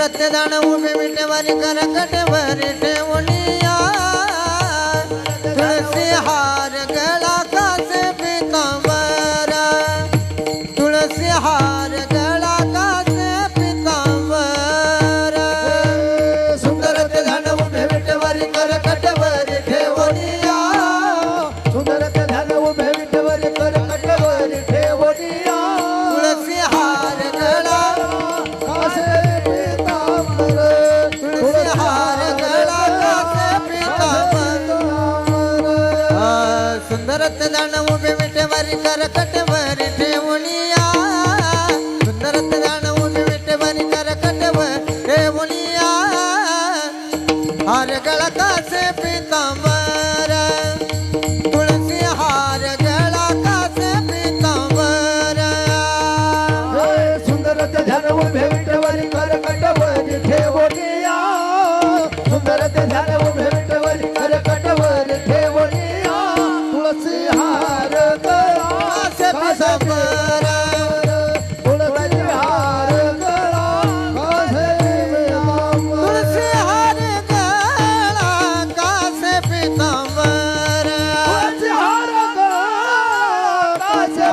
रत्न दान उभे विटेवारी करकटवर ठेवणिया तुळसी हार गळा कास पितांबर. तुळसी हार गळा कास पितांबर. सुंदर ते झाड उभे विटेवारी कर सुंदरत दान उभे विटेवारी करकटवर ठेवणिया सुंदरत दान उभे विटेवारी करकटवर ठेवणिया हार गळा कासे पितांबर. तुळसी हार गळा कासे पितांबर. सुंदरत सुंदर ध्यान उभे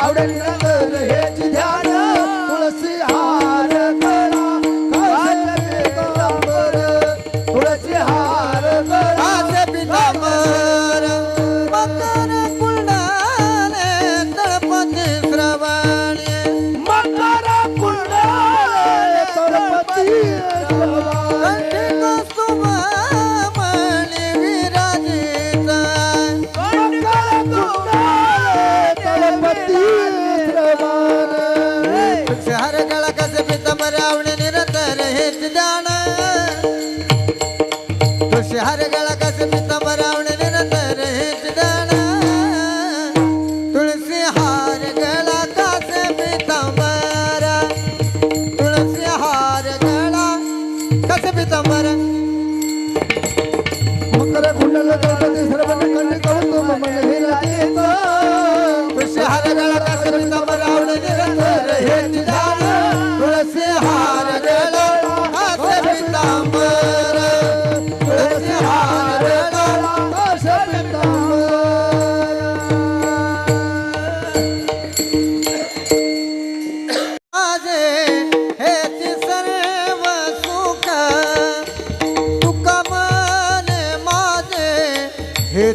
आवडेल हेची ध्यान. शहर गळा कसे पितांबर आवडे निरंतर हेच ध्यान तो शहर गळा कसे पितांबर आवडे निरंतर हेच ध्यान तुळसी हार गळा कसे पितांबर तुळसी हार गळा कसे पितांबर मकर कुंडल कौतुक तुळशी हार गळा कसे पितांबर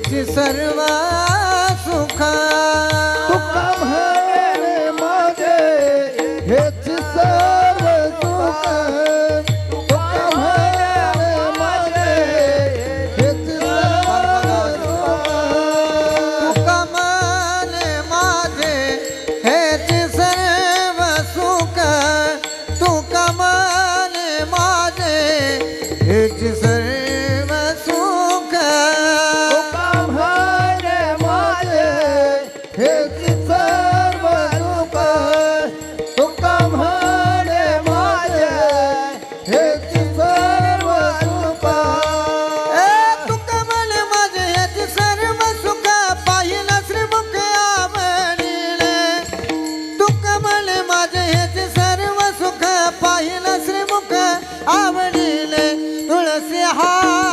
हेच से हार